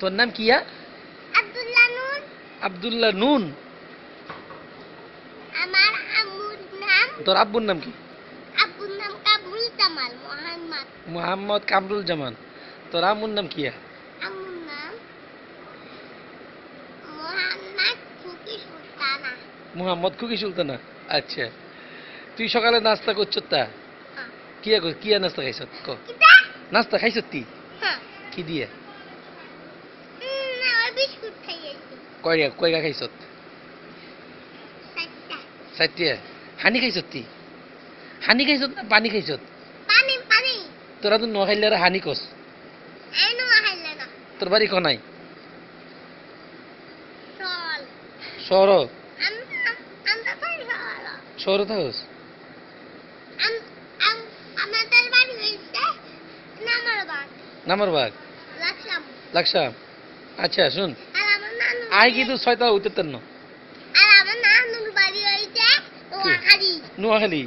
তোর নাম কিয়া আব্দুল্লাহ নুন। আমার আম্মুর নাম তোর আব্বুর নাম কি? আব্বুর নাম কাবুল জামাল মোহাম্মদ। মোহাম্মদ কামরুল জামান তোর আম্মুর নাম কিয়া আম্মুর নাম মোহাম্মদ ফুকি সুলতানা। মোহাম্মদ খুকি সুলতানা? আচ্ছা। তুই সকালে নাস্তা করছ তা? হ্যাঁ। কিয়া কর কিয়া নাস্তা খাইছ? ক। নাস্তা খাইছ তুই হ্যাঁ। কি দিয়ে? খাইয়েছি কয়গা কয়গা খাইছ চারটিয়া হানি খাইছ তুই হানি খাইছ না পানি খাইছ পানি পানি। তোরা তো নখাইলে আর হানি কস তোর বাড়ি কনাই বাড়ি হলো থাকস নামার বাগ রাখলাম লাগসাম আচ্ছা শুন। আই কিন্তু ছয়তলা উঠতেন না। আর আমার নানুর বাড়ি নোয়াখালী। নোয়াখালী।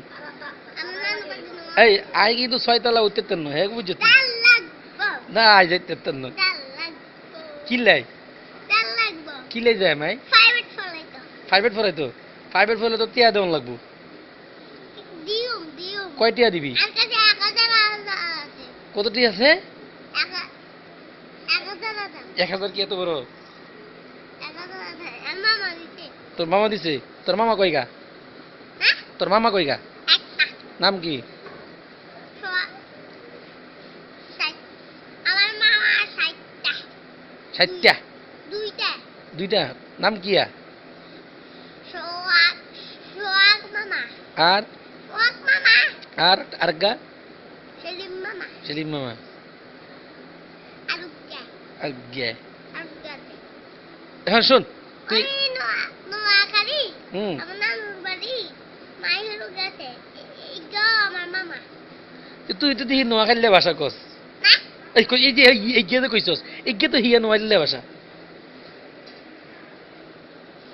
এই আই কিন্তু ছয়তলা উঠতেন না বুঝছ? তুই? না আই যাইতেন না। কিল্লাই ডাল লাগবো। কিলাই যায় মাই? প্রাইভেট ফলাই তো। প্রাইভেট ফলে তো? টিয়া দেওয়ান লাগবো। কয় টিয়া দিবি? কত টিয়া আছে? এক হাজার কি এত বড় এক হাজার হাজার আর মামা দিতে তোর মামা দিছে? তোর মামা কইগা হ্যাঁ? তোর মামা কইগা একটা নাম কি? ষাটটা দুইটা। দুইটা? নাম মামা। আর? আর আরেকগা সেলিম মামা। সেলিম মামা। এখন শোন তুই আমার বাড়ি মায়ের গাছে এইটা আমার মামা। তুই তো নোয়াখালীলে ভাষা কস। না। এই কই- এই যে এই- এই গিয়ে তো কইছস এই গিয়ে তো হিয়া নোয়াখালীলে ভাষা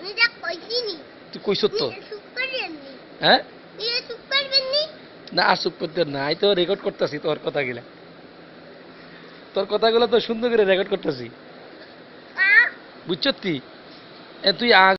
নিজা কইছিনি তুই কইছত তো। নিজে চুপ করবেননি হ্যাঁ? নিজে চুপ করবেননি না? আর চুপ করতে না আমি তো রেকর্ড করতেছি তোর কথাগুলা। তোর কথাগুলো তো সুন্দর করে রেকর্ড করতেছি। আহ বুঝছ তুই এ তুই আগ